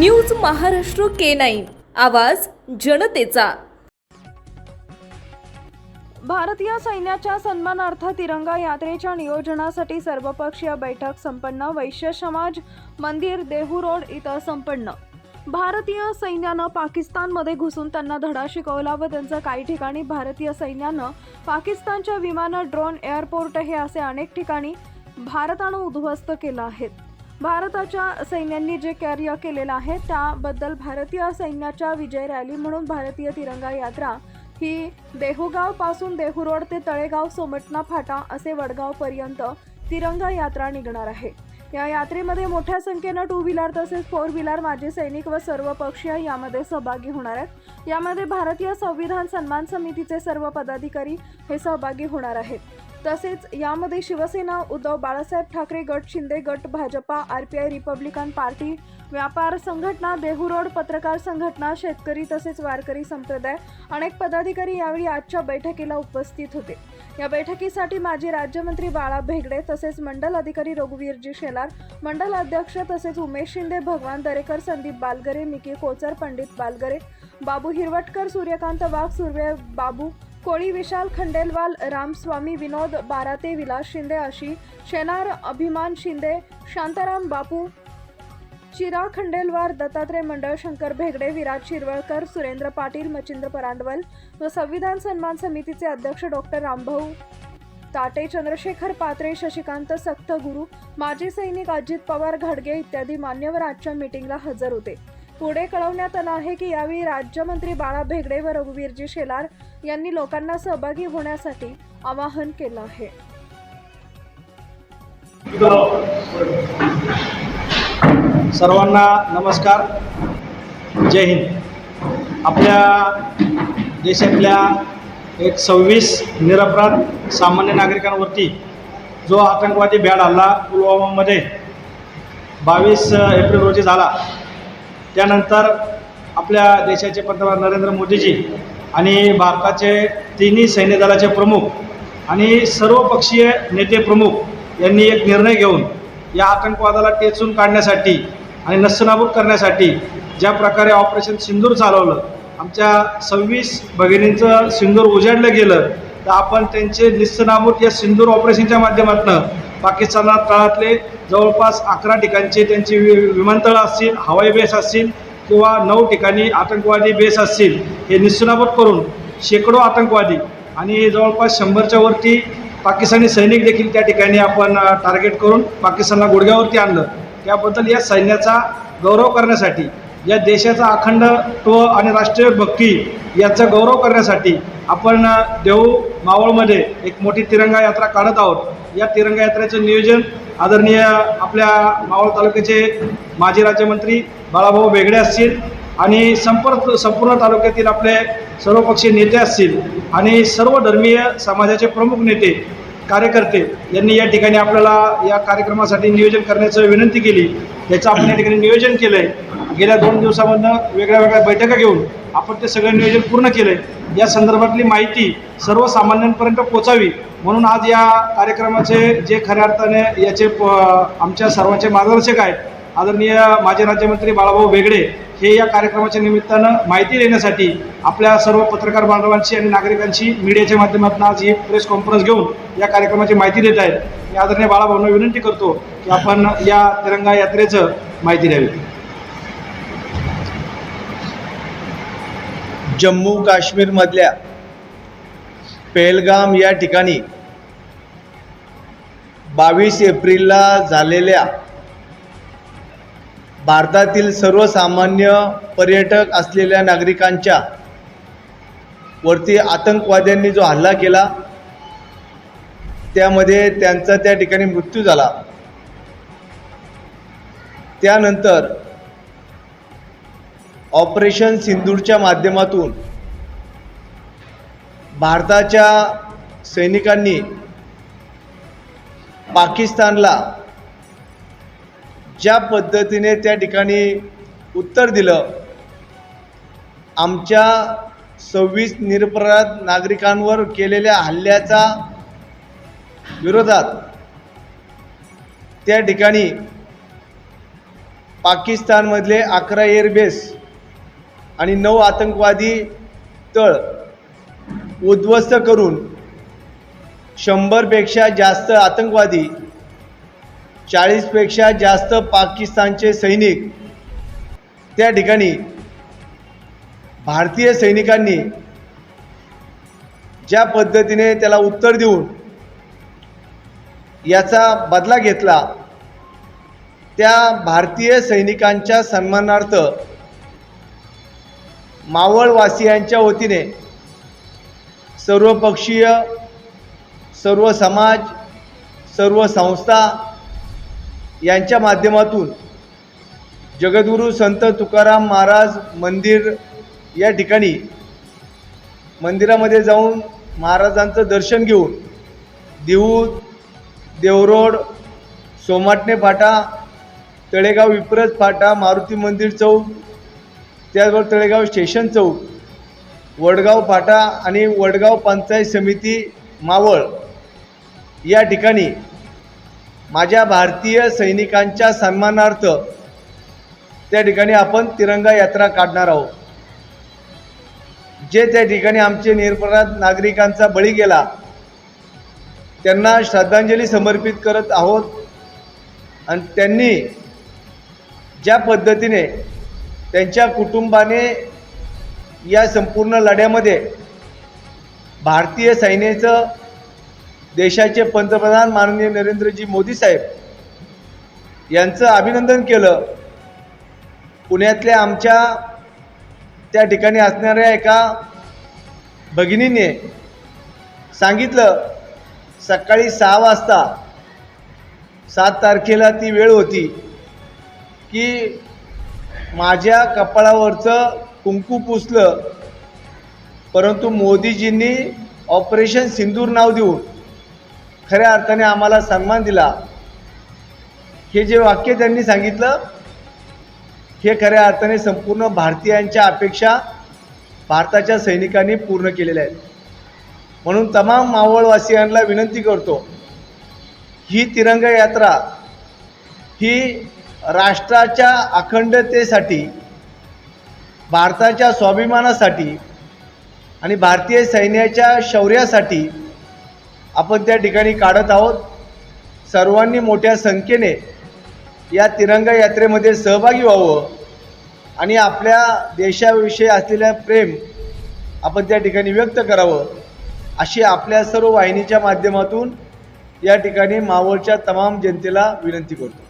News Maharashtra K nine. आवाज जनतेचा. भारतीय सैन्याच्या सन्मानार्थ तिरंगा यात्रेच्या नियोजनासाठी सर्वपक्षीय बैठक संपन्न. वैश्य समाज मंदिर देहू रोड इथं संपन्न. भारतीय सैन्यानं पाकिस्तानमध्ये घुसून त्यांना धडा शिकवला व त्यांचं काही ठिकाणी भारतीय सैन्यानं पाकिस्तानच्या विमानं ड्रोन एअरपोर्ट हे असे अनेक ठिकाणी भारतानं उद्ध्वस्त केलं आहेत. भारताच्या सैन्यांनी जे कार्य केलेलं आहे त्याबद्दल भारतीय सैन्याच्या विजय रॅली म्हणून भारतीय तिरंगा यात्रा ही देहूगावपासून देहू रोड ते तळेगाव सोमटणा फाटा असे वडगाव पर्यंत तिरंगा यात्रा निघणार आहे. या यात्रेमध्ये मोठ्या संख्येनं टू व्हीलर तसेच फोर व्हीलर माजी सैनिक व सर्व पक्षीय यामध्ये सहभागी होणार आहेत. यामध्ये भारतीय संविधान सन्मान समितीचे सर्व पदाधिकारी हे सहभागी होणार आहेत. तसेच यामध्ये शिवसेना उद्धव बाळासाहेब ठाकरे गट शिंदे गट Bhajapa R P I Republican party व्यापार संघटना देहूरोड पत्रकार संघटना शेतकरी तसेच वारकरी संप्रदाय अनेक पदाधिकारी यावेळी आजच्या बैठकीला उपस्थित होते. या बैठकीसाठी माजी राज्यमंत्री बाळा भेगडे तसेच मंडल अधिकारी रघुवीरजी शेलार मंडल अध्यक्ष तसेच उमेश शिंदे भगवान दरेकर संदीप बालगरे निकी कोचर पंडित बालगरे बाबू हिरवटकर सूर्यकांत वाघ सुर्वे बाबू कोळी विशाल खंडेलवाल रामस्वामी विनोद बाराते विलास शिंदे अशी शेनार अभिमान शिंदे शांताराम बापू चिरा खंडेलवार दत्तात्रय मंडळ शंकर भेगडे विराज शिरवळकर सुरेंद्र पाटील मचिंद्र परांडवल व संविधान सन्मान समितीचे अध्यक्ष डॉक्टर रामभाऊ ताटे चंद्रशेखर पात्रे शशिकांत सक्त गुरु माजी सैनिक अजित पवार घाडगे इत्यादी मान्यवर आजच्या मीटिंगला हजर होते. पुढे कळवण्यात आलं आहे की यावेळी राज्यमंत्री बाळा भेगडे व रघुवीरजी शेलार यांनी लोकांना सहभागी होण्यासाठी आवाहन केलं आहे. सर्वांना नमस्कार. जय हिंद. आपल्या देशातल्या एक सव्वीस निरपराध सामान्य नागरिकांवरती जो आतंकवादी बॅड हल्ला पुलवामामध्ये बावीस एप्रिल रोजी झाला त्यानंतर आपल्या देशाचे पंतप्रधान नरेंद्र मोदीजी आणि भारताचे तिन्ही सैन्य दलाचे प्रमुख आणि सर्वपक्षीय नेते प्रमुख यांनी एक निर्णय घेऊन या आतंकवादाला टेचून काढण्यासाठी आणि नस्तनाबूत करण्यासाठी ज्या प्रकारे ऑपरेशन सिंदूर चालवलं आमच्या सव्वीस भगिनींचं सिंदूर उजाडलं गेलं तर आपण त्यांचे निस्तनाबूत या सिंदूर ऑपरेशनच्या माध्यमातून पाकिस्ताना काळातले जवळपास अकरा ठिकाणचे त्यांची वि- विमानतळं असतील हवाई बेस असतील किंवा नऊ ठिकाणी आतंकवादी बेस असतील हे निस्तनाबूत करून शेकडो आतंकवादी आणि जवळपास शंभरच्या वरती पाकिस्तानी सैनिक देखील त्या ठिकाणी आपण टार्गेट करून पाकिस्तानला गुडघ्यावरती आणलं. त्याबद्दल या सैन्याचा गौरव करण्यासाठी या देशाचा अखंडत्व आणि राष्ट्रीय भक्ती याचा गौरव करण्यासाठी आपण देऊ मावळमध्ये एक मोठी तिरंगा यात्रा काढत आहोत. या तिरंगा यात्रेचं नियोजन आदरणीय आपल्या मावळ तालुक्याचे माजी राज्यमंत्री बाळाभाऊ बेगडे असतील आणि संपर्क संपूर्ण तालुक्यातील आपले सर्वपक्षीय नेते असतील आणि सर्व धर्मीय समाजाचे प्रमुख नेते कार्यकर्ते यांनी या ठिकाणी आपल्याला या कार्यक्रमासाठी नियोजन करण्याचं विनंती केली. याचं आपण या ठिकाणी नियोजन केलं आहे गेल्या दोन दिवसामधनं वेगळ्या वेगळ्या बैठका घेऊन आपण ते सगळं नियोजन पूर्ण केलं आहे या संदर्भातली माहिती सर्वसामान्यांपर्यंत पोचावी म्हणून आज या कार्यक्रमाचे जे खऱ्या अर्थाने याचे प- आमच्या सर्वांचे मार्गदर्शक आहेत आदरणीय माजी राज्यमंत्री बाळाभाऊ बेगडे हे या कार्यक्रमाच्या निमित्तानं माहिती देण्यासाठी आपल्या सर्व पत्रकार बांधवांशी आणि नागरिकांशी मीडियाच्या माध्यमातून आज ही प्रेस कॉन्फरन्स घेऊन या कार्यक्रमाची माहिती देत आहेत. मी आदरणीय बाळाभाऊंना विनंती करतो की आपण या तिरंगा यात्रेचं माहिती द्यावी. जम्मू काश्मीरमधल्या पेहलगाम या ठिकाणी बावीस एप्रिलला झालेल्या भारतातील सर्वसामान्य पर्यटक असलेल्या नागरिकांच्या वरती आतंकवाद्यांनी जो हल्ला केला त्यामध्ये त्यांचा त्या ठिकाणी मृत्यू झाला. त्यानंतर ऑपरेशन सिंदूरच्या माध्यमातून भारताच्या सैनिकांनी पाकिस्तानला ज्या पद्धतीने त्या ठिकाणी उत्तर दिलं आमच्या सव्वीस निरपराध नागरिकांवर केलेल्या हल्ल्याचा विरोधात त्या ठिकाणी पाकिस्तानमधले अकरा एअरबेस आणि नऊ आतंकवादी तळ उद्ध्वस्त करून शंभरपेक्षा जास्त आतंकवादी चाळीसपेक्षा जास्त पाकिस्तानचे सैनिक त्या ठिकाणी भारतीय सैनिकांनी ज्या पद्धतीने त्याला उत्तर देऊन याचा बदला घेतला त्या भारतीय सैनिकांच्या सन्मानार्थ मावळवासियांच्या वतीने सर्वपक्षीय सर्व समाज सर्व संस्था यांच्या माध्यमातून जगद्गुरू संत तुकाराम महाराज मंदिर या ठिकाणी मंदिरामध्ये जाऊन महाराजांचं दर्शन घेऊन देऊ देवरोड सोमाटणे फाटा तळेगाव विप्रज फाटा मारुती मंदिर चौक त्याचबरोबर तळेगाव स्टेशन चौक वडगाव फाटा आणि वडगाव पंचायत समिती मावळ या ठिकाणी माझ्या भारतीय सैनिकांच्या सन्मानार्थ त्या ठिकाणी आपण तिरंगा यात्रा काढणार आहोत. जे त्या ठिकाणी आमचे निरपराध नागरिकांचा बळी गेला त्यांना श्रद्धांजली समर्पित करत आहोत. आणि त्यांनी ज्या पद्धतीने त्यांच्या कुटुंबाने या संपूर्ण लढ्यामध्ये भारतीय सैन्याचं देशाचे पंतप्रधान माननीय नरेंद्रजी मोदी साहेब यांचं अभिनंदन केलं. पुण्यातल्या आमच्या त्या ठिकाणी असणाऱ्या एका भगिनीने सांगितलं सकाळी सहा वाजता सात तारखेला ती वेळ होती की माझ्या कपाळावरचं कुंकू पुसलं परंतु मोदीजींनी ऑपरेशन सिंदूर नाव देऊन खऱ्या अर्थाने आम्हाला सन्मान दिला. हे जे वाक्य त्यांनी सांगितलं हे खऱ्या अर्थाने संपूर्ण भारतीयांच्या अपेक्षा भारताच्या सैनिकांनी पूर्ण केलेल्या आहेत. म्हणून तमाम मावळवासियांना विनंती करतो ही तिरंगा यात्रा ही राष्ट्राच्या अखंडतेसाठी भारताच्या स्वाभिमानासाठी आणि भारतीय सैन्याच्या शौर्यासाठी आपण त्या ठिकाणी काढत आहोत. सर्वांनी मोठ्या संख्येने या तिरंगा यात्रेमध्ये सहभागी व्हावं आणि आपल्या देशाविषयी असलेल्या प्रेम आपण त्या ठिकाणी व्यक्त करावं अशी आपल्या सर्व वाहिनीच्या माध्यमातून या ठिकाणी मावळच्या तमाम जनतेला विनंती करतो.